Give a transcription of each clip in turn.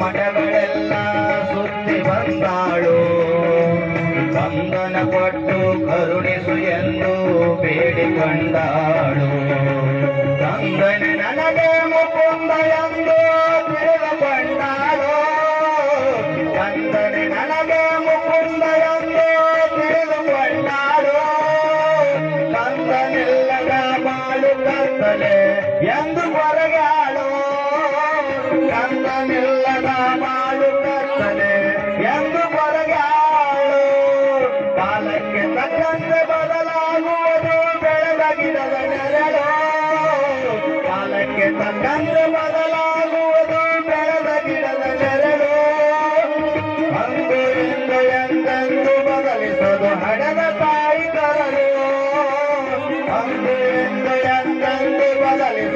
ಮಠಗಳೆಲ್ಲ ಸುತ್ತಿ ಬಂದಾಳು. ಕಂದನ ಪಟ್ಟು ಕರುಣಿಸು ಎಂದು ಬೇಡಿಕೊಂಡಾಳು. ಕಂದನ ನನಗೆ ಮುಕುಂದ ಎಂದು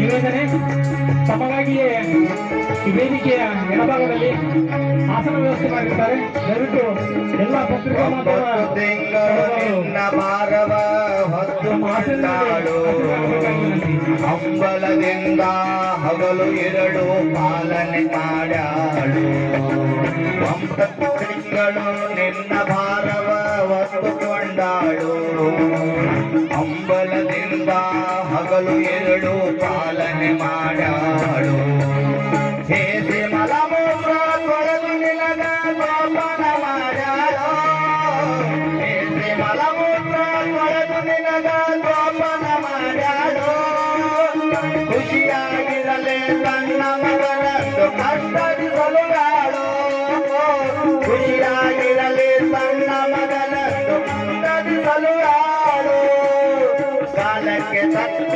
ನಿವೇದನೆ ತಮಗಾಗಿಯೇ ವೇದಿಕೆಯ ಎಡಭಾಗದಲ್ಲಿ ಆಸನ ವ್ಯವಸ್ಥೆ ಮಾಡಿರ್ತಾರೆ ದಯವಿಟ್ಟು ಎಲ್ಲ ಪತ್ರಿಕಾ ಹಂಬಲದಿಂದ ಹಗಲು ಎರಡು ಪಾಲನೆ ಮಾಡ್ಯಾಳು. ಒಂಬತ್ತು ತಿಂಗಳು ನಿನ್ನ ಭಾರವ ಹೊತ್ತುಕೊಂಡಾಳು ಹಂಬಲದಿಂದ ಹಗಲು ಎರಡು ಪಾಲನೆ ಮಾಡ್ಯಾಳು ಹೇಸಿ ಮಲಮೂತ್ರ ತೊಳೆದು ನಿನಗ ಗೋಪನ ಮಾಡ್ಯಾಳು ಹೇಸಿ ಮಲಮೂತ್ರ ತೊಳೆದು ನಿನಗ ಗೋಪನ ಮಾಡ್ಯಾಳು ಖುಷಿಯಾಗಿರಲಿ ತನ್ನ ಮಗನಂದು ಕಷ್ಟದಿಸಲುಗಾಳು ಖುಷಿಯಾಗಿರಲಿ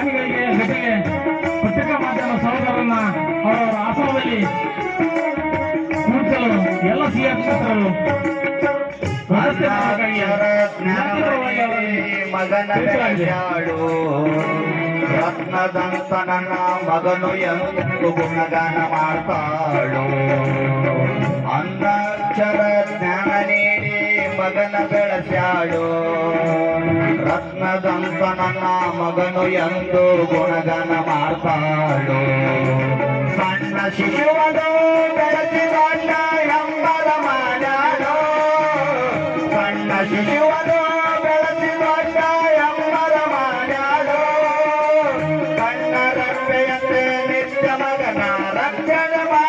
ದಾನಿಗಳಿಗೆ ಜೊತೆಗೆ ಪತ್ರಿಕಾ ಮಾಧ್ಯಮ ಸಹೋದರನ್ನ ಅವರವರ ಆಸನದಲ್ಲಿ ಕೂರಿಸಲು ಎಲ್ಲ ಸಿಆರ್ ಮಿತ್ರರು ರತ್ನದಂತ ಮಗನು ಎಂದು ಗುಣಗಾನ ಮಾಡ್ತಾಳು. ಅಂದಾಕ್ಷರ ಜ್ಞಾನ ನೀಡಿ ಮಗನ ಬೆಳೆಸಾಳು ರತ್ನದಂತ ನನ್ನ ಮಗನು ಎಂದು ಗುಣಗಾನ ಮಾಡ್ತಾಳು ಸಣ್ಣ ಶಿಶುವನು ಬೆಳೆಸಿಕೊಂಡ ಎಂಬರ ಮಾಡ್ಯಾಳು ಸಣ್ಣ ಶಿಶುವನು ಬೆಳೆಸಿಕೊಂಡ ಎಂಬರ ಮಾಡ್ಯಾಳು ಕಣ್ಣ ರೆಪ್ಪೆಯಂತೆ ನಿತ್ಯ ಮಗನ ರಕ್ಷಣೆ ಮಾಡ್ತಾಳು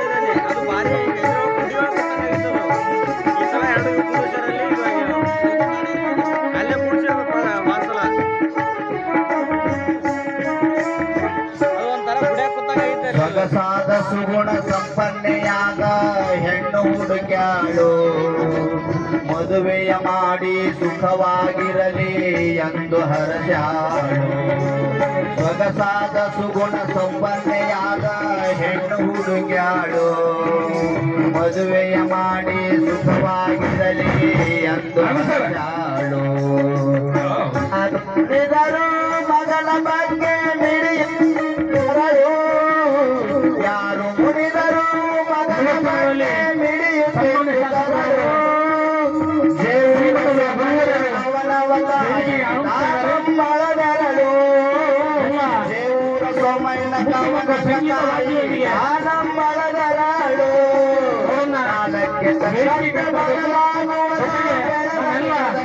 ಸೊಗಸಾದ ಸುಗುಣ ಸಂಪನ್ನೆಯಾದ ಹೆಣ್ಣು ಹುಡುಕ್ಯಾಳು. ಮದುವೆಯ ಮಾಡಿ ಸುಖವಾಗಿರಲಿ ಎಂದು ಹರಸಾಳು ಸೊಗಸಾದ ಸುಗುಣ ಸಂಪನ್ನೆಯಾದ ಹೆಣ್ಣು ಹುಡುಕ್ಯಾಳು. ಮದುವೆಯ ಮಾಡಿ ಸುಖವಾಗಿರಲಿ ಎಂದು ಹರಸಾಳು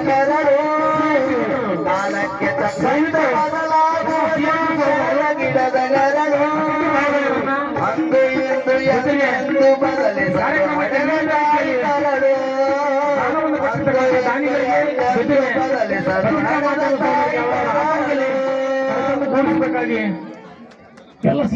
ಗರಳು ಅಂದು ಇಂದು ಎಂದು ಬದಲಿಸಲು ಮಡಲದಾಯಿತರಳು. ಅಂದು ಎಂದು ಬದಲಿಸಲು que a las